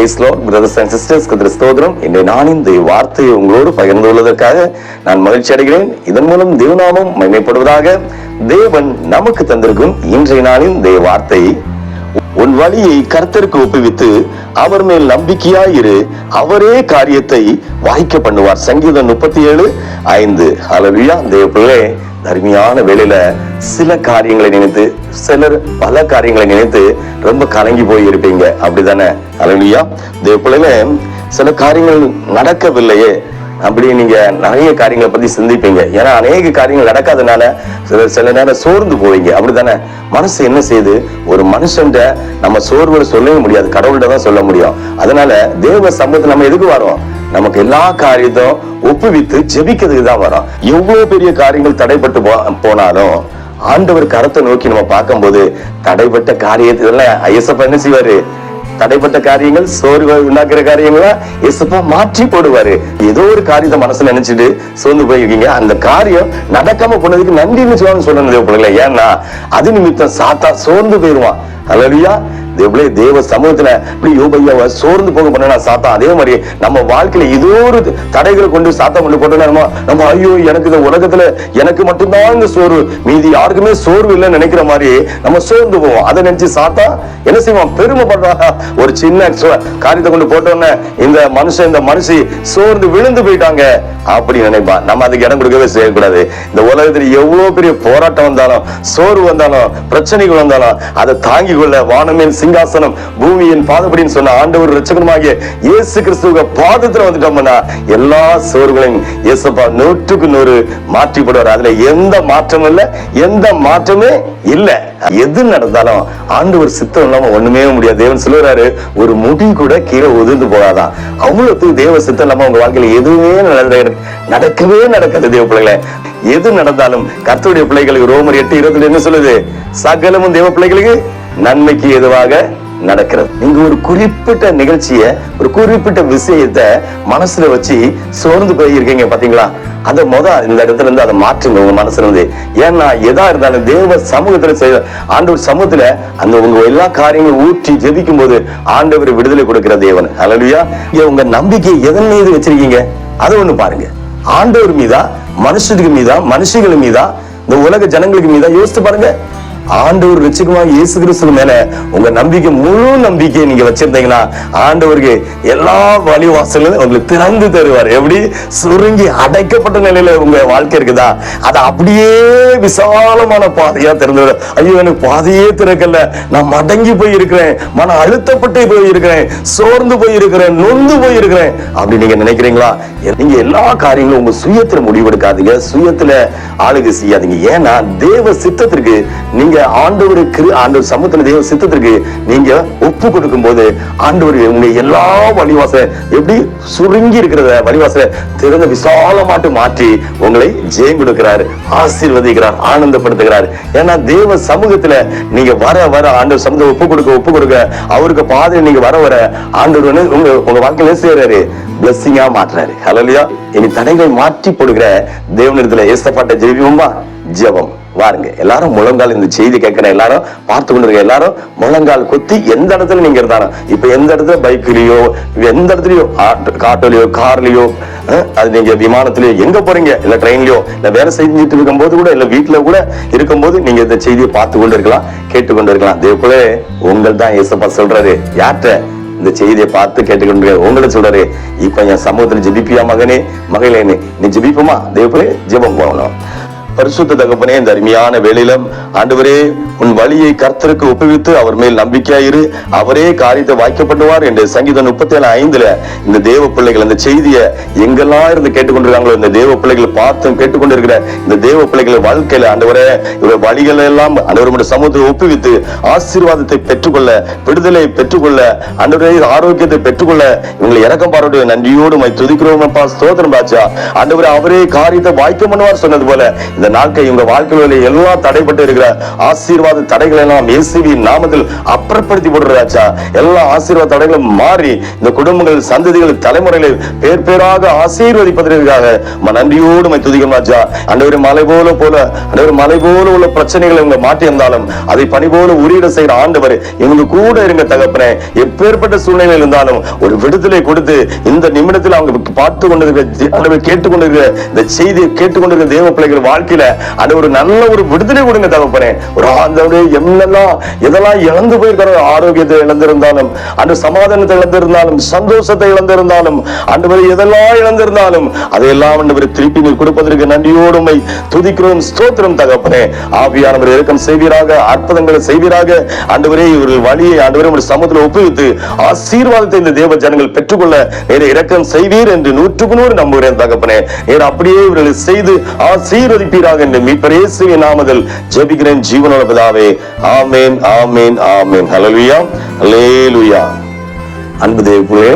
பேஸ்லோ brothers and sisters கத்திர ஸ்தோத்திரம். இன்றைய நான் இந்த வார்த்தையை உங்களோடு பகிர்ந்து கொள்வதற்காக நான் மகிழ்ச்சி அடைகிறேன். இதன் மூலம் தேவநாமம் மகிமைப்படுவதாக தேவன் நமக்கு தந்திருக்கும் இன்றைய நாளின் தேவ வார்த்தையை உன் வழியை கர்த்தருக்கு ஒப்புவித்து அவர் மேல் நம்பிக்கையாயிரு அவரே காரியத்தை வாய்க்க பண்ணுவார். சங்கீதம் முப்பத்தி ஏழு ஐந்து. அலவியா தேவப்பிள்ளை தர்மியான வேலையில சில காரியங்களை நினைத்து சிலர் பல காரியங்களை நினைத்து ரொம்ப கலங்கி போய் இருப்பீங்க அப்படிதானே? அலவியா தேவப்பிள்ளையில சில காரியங்கள் நடக்கவில்லையே. அப்படி நீங்க நிறைய காரியங்களை பத்தி சிந்திப்பீங்க. ஏன்னா அநேக காரியங்கள் நடக்காதனால சில சில நேரம் சோர்ந்து போவீங்க. அப்படித்தானே? மனசு என்ன செய்யுது? ஒரு மனுஷன்ட நம்ம சோர்வுல சொல்லவே முடியாது. கடவுள்கிட்ட தான் சொல்ல முடியும். அதனால தேவ சமூகத்தை நம்ம எதுக்கு வரோம்? நமக்கு எல்லா காரியத்தையும் ஒப்புவித்து ஜெபிக்கிறதுக்கு தான் வரோம். எவ்வளவு பெரிய காரியங்கள் தடைப்பட்டு போ போனாலும் ஆண்டவர் கரத்தை நோக்கி நம்ம பார்க்கும்போது தடைப்பட்ட காரியத்தை இதெல்லாம் ஐயசப்பா என்ன செய்வாரு? தடைப்பட்ட காரியங்கள் சோர்வை உண்டாக்குற காரியங்களா? இயேசுப்பா மாற்றி போடுவாரு. ஏதோ ஒரு காரியத்தை மனசுல நினைச்சிட்டு சோர்ந்து போயிருக்கீங்க. அந்த காரியம் நடக்காம போனதுக்கு நன்றின்னு சொல்லணும் சொல்லணும் தேவைப்படல ஏன்னா அது நிமித்தம் சாத்தா சோர்ந்து போயிருவான். அல்லையா தேவளே தேவ சமூகத்துல இப்படி யோபையாவ சோர்ந்து போக பண்ணா சாத்தா அதே மாதிரி நம்ம வாழ்க்கையில ஏதோ ஒரு தடைகளை கொண்டு சாத்தா கொண்டு போட்டோம்னா நம்ம ஐயோ எனக்கு இந்த உலகத்துல எனக்கு மட்டும்தான் இந்த சோர்வு. மீதி யாருக்குமே சோர்வு இல்லைன்னு நினைக்கிற மாதிரி நம்ம சோர்ந்து போவோம். அதை நினைச்சு சாத்தா என்ன செய்வான்? பெருமைப்படுறா ஒரு சின்ன காரியத்தை கொண்டு போட்டோன்னே இந்த மனுஷன் இந்த மனுஷி சோர்ந்து விழுந்து போயிட்டாங்க அப்படி நினைப்பான். நம்ம அதுக்கு இடம் கொடுக்கவே செய்யக்கூடாது. இந்த உலகத்துல எவ்வளவு பெரிய போராட்டம் வந்தாலும் சோர்வு வந்தாலும் பிரச்சனைகள் வந்தாலும் அதை தாங்கி கொள்ள வானமேல் சிங்காசனம் பூமியின் பாதப்படின்னு சொன்ன ஆண்டவர் ரச்சகனமாகிய இயேசு கிறிஸ்துவ பாதத்துல வந்துட்டோம்னா எல்லா சோர்வுகளையும் இயேசுப்பா நூற்றுக்கு நூறு மாற்றி போடுவார். அதுல எந்த மாற்றமும் இல்ல எந்த மாற்றமே இல்ல. எது நடந்தாலும் ஆண்டவர் சித்தம் இல்லாம ஒண்ணுமே முடியாது. தேவன் சொல்லுறாரு ஒரு முடி கூட கீழே உதிர்ந்து போகாதான். அவ்வளவு தேவ சித்தம் இல்லாம உங்க வாழ்க்கையில எதுவுமே நடந்த நடக்கவே நடக்காது தேவ பிள்ளைகளை. எது நடந்தாலும் கர்த்தருடைய பிள்ளைகளுக்கு ரோமர் எட்டு இருபதுல என்ன சொல்லுது? சகலமும் தேவ பிள்ளைகளுக்கு நன்மைக்கு எதுவாக நடக்கிறது. நீங்க ஒரு குறிப்பிட்ட நிகழ்ச்சிய ஒரு குறிப்பிட்ட விஷயத்தை மனசுல வச்சு சோர்ந்து போயிருக்கீங்க பாத்தீங்களா? அதை முத இந்த இடத்துல இருந்து அதை மாற்றுங்க உங்க மனசுல இருந்து ஏன்னா எதா இருந்தாலும் தேவ சமூகத்துல செய்ய ஆண்டவர் சமூகத்துல அந்த உங்க எல்லா காரியங்களும் ஊற்றி ஜெபிக்கும் போது ஆண்டவர் விடுதலை கொடுக்கிற தேவன். அல்லையா உங்க நம்பிக்கை எதன் மீது வச்சிருக்கீங்க? அதை ஒண்ணு பாருங்க. ஆண்டவர் மீதா மனுஷருக்கு மீதா மனுஷங்கள் மீதா இந்த உலக ஜனங்களுக்கு மீதா யோசித்து பாருங்க. ஆண்டவர் ரட்சகமா இயேசு கிறிஸ்து மேல உங்க நம்பிக்கை முழு நம்பிக்கையை நீங்க வச்சிருந்தீங்கன்னா ஆண்டவருக்கு எல்லா வழிவாசலும் உங்களுக்கு திறந்து தருவார். எப்படி? சுருங்கி அடைக்கப்பட்ட நிலையில உங்க வாழ்க்கை இருக்குதா? அதை அப்படியே விசாலமான பாதையா திறந்து ஐயோ எனக்கு பாதையே திறக்கல. நான் மடங்கி போய் இருக்கிறேன் மன அழுத்தப்பட்டு போய் இருக்கிறேன் சோர்ந்து போய் இருக்கிறேன் நொந்து போய் இருக்கிறேன் அப்படி நீங்க நினைக்கிறீங்களா? நீங்க எல்லா காரியங்களும் உங்க சுயத்துல முடிவெடுக்காதீங்க. சுயத்துல ஆளுகை செய்யாதீங்க. ஏன்னா தேவ சித்தத்திற்கு நீங்க ஆண்டவருக்கு ஆண்டவர் சமூகத்துல தேவ சித்தத்திற்கு நீங்க ஒப்பு கொடுக்கும் போது ஆண்டவர் உங்க எல்லா வழிவாச எப்படி சுருங்கி இருக்கிறத வழிவாசல திறந்த விசாலமாட்டு மாற்றி உங்களை ஜெயம் கொடுக்கிறார் ஆசீர்வதிக்கிறார் ஆனந்தப்படுத்துகிறார். ஏன்னா தேவ சமூகத்துல நீங்க வர வர ஆண்டவர் சமூகத்தை ஒப்பு கொடுக்க ஒப்பு கொடுக்க அவருக்கு பாதையில் நீங்க வர வர ஆண்டவர் உங்க உங்க வாழ்க்கையில சேர்றாரு செய்யறாரு பிளஸ்ஸிங்கா மாற்றுறாரு. ஹலோ இனி தடைகளை மாற்றி போடுகிற தேவனிடத்துல ஏசப்பாட்ட ஜெபிப்போமா? ஜெபம். வாருங்க. எல்லாரும் முழங்கால் இந்த செய்தி கேட்கிற எல்லாரும் பார்த்து கொண்டு இருக்க எல்லாரும் முழங்கால் குத்தி எந்த இடத்துல நீங்க இருந்தாலும் இப்ப எந்த இடத்துல பைக்லயோ எந்த இடத்துலயோ ஆட்டோலயோ கார்லயோ அது நீங்க விமானத்திலயோ எங்க போறீங்க? இல்ல ட்ரெயின்லயோ இல்ல வேலை செஞ்சுட்டு இருக்கும் போது கூட இல்ல வீட்டுல கூட இருக்கும்போது நீங்க இந்த செய்தியை பார்த்து கொண்டு இருக்கலாம் கேட்டு கொண்டு இருக்கலாம் தேவக்குள்ளே உங்கள் தான் இயேசப்பா சொல்றாரு. யார்கிட்ட இந்த செய்தியை பார்த்து கேட்டுக்கொண்டு உங்களை சொல்றாரு? இப்ப என் சமூகத்துல ஜெபிப்பியா மகனே மகளேனே நீ ஜெபிப்போமா? தேவப்பே ஜெபம் போகணும். பரிசுத்த தகப்பனே இந்த அருமையான வேலையிலும் ஆண்டவரே உன் வழியை கர்த்தருக்கு ஒப்புவித்து அவர் மேல் நம்பிக்கையாயிரு. அவரே காரியத்தை வாய்க்கப்படுவார் என்று சங்கீதம் முப்பத்தி ஏழு ஐந்துல இந்த தேவ பிள்ளைகள் அந்த செய்தியை எங்கெல்லாம் இருந்து கேட்டுக்கொண்டிருக்காங்களோ இந்த தேவ பிள்ளைகள் பார்த்தும் கேட்டுக்கொண்டிருக்கிற இந்த தேவ பிள்ளைகள் வாழ்க்கையில ஆண்டவரே இவருடைய வழிகள் எல்லாம் ஆண்டவருடைய சமூகத்தை ஒப்புவித்து ஆசீர்வாதத்தை பெற்றுக்கொள்ள விடுதலை பெற்றுக்கொள்ள ஆண்டவரே ஆரோக்கியத்தை பெற்றுக்கொள்ள இவங்களை இறக்கம் பாருடைய நன்றியோடு மை துதிக்கிறோம் அப்பா ஸ்தோத்திரம் பாச்சா ஆண்டவரே அவரே காரியத்தை வாய்க்க பண்ணுவார் சொன்னது போல இந்த நாட்கள் இவங்க வாழ்க்கையில எல்லா தடைப்பட்டு இருக்கிற ஆசீர்வாத தடைகளை எல்லாம் இயேசுவி நாமத்தில் அப்புறப்படுத்தி போடுறாச்சா எல்லா ஆசீர்வாத தடைகளும் மாறி இந்த குடும்பங்கள் சந்ததிகள் தலைமுறைகளில் பேர் பேராக ஆசீர்வதிப்பதற்காக நன்றியோடு மை துதிக்கும் ராஜா. அண்டவர் மலை போல போல அண்டவர் மலை போல உள்ள பிரச்சனைகளை இவங்க மாற்றி இருந்தாலும் அதை பணி போல உரியட செய்யற ஆண்டவர் இவங்க கூட இருங்க தகப்பனே. எப்பேற்பட்ட சூழ்நிலை இருந்தாலும் ஒரு விடுதலை கொடுத்து இந்த நிமிடத்தில் அவங்க பார்த்து கொண்டிருக்கிற ஆண்டவர் கேட்டுக்கொண்டிருக்கிற இந்த செய்தியை கேட்டுக்கொண்டிருக்கிற தேவ பிள்ளைகள் வாழ்க்கையில அது ஒரு நல்ல ஒரு விடுதலை கொடுங்க தகப்பனே. ஒரு ஆண்டவரே என்னெல்லாம் எதெல்லாம் இழந்து போயிருக்கிறோம் ஆரோக்கியத்தை இழந்திருந்தாலும் அந்த சமாதானத்தை இழந்திருந்தாலும் சந்தோஷத்தை இழந்திருந்தாலும் அன்று எதெல்லாம் இழந்திருந்தாலும் அதையெல்லாம் அன்று திருப்பி நீர் கொடுப்பதற்கு நன்றியோடு உம்மை துதிக்கிறோம் ஸ்தோத்திரம் தகப்பனே. ஆவியானவர் இறக்கம் செய்வீராக அற்புதங்களை செய்வீராக. ஆண்டவரே இவர்கள் வழியை ஆண்டவரே உடைய சமூகத்தில் ஒப்புவித்து ஆசீர்வாதத்தை இந்த தேவ ஜனங்கள் பெற்றுக்கொள்ள நேர இறக்கம் செய்வீர் என்று நூற்றுக்கு நூறு நம்புகிறேன் தகப்பனே. நேர் அப்படியே இவர்களை செய்து ஆசீர்வதிப்பீர் ஆசீர்வதிப்பீராக என்று மீட்பர் இயேசுவின் நாமத்தில் ஜெபிக்கிறேன் ஜீவனோட பிதாவே. ஆமேன் ஆமேன் ஆமேன். ஹலலுயா ஹalleluya அன்பு தேவப்புலே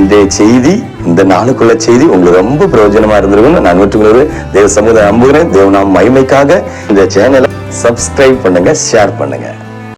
இந்த செய்தி இந்த நாளுக்குள்ள செய்தி உங்களுக்கு ரொம்ப பிரயோஜனமா இருந்திருக்கும் நான் நூற்றுக்கு தேவ சமூகம் நம்புகிறேன். தேவநாம் மகிமைக்காக இந்த சேனலை சப்ஸ்கிரைப் பண்ணுங்க ஷேர் பண்ணுங்க.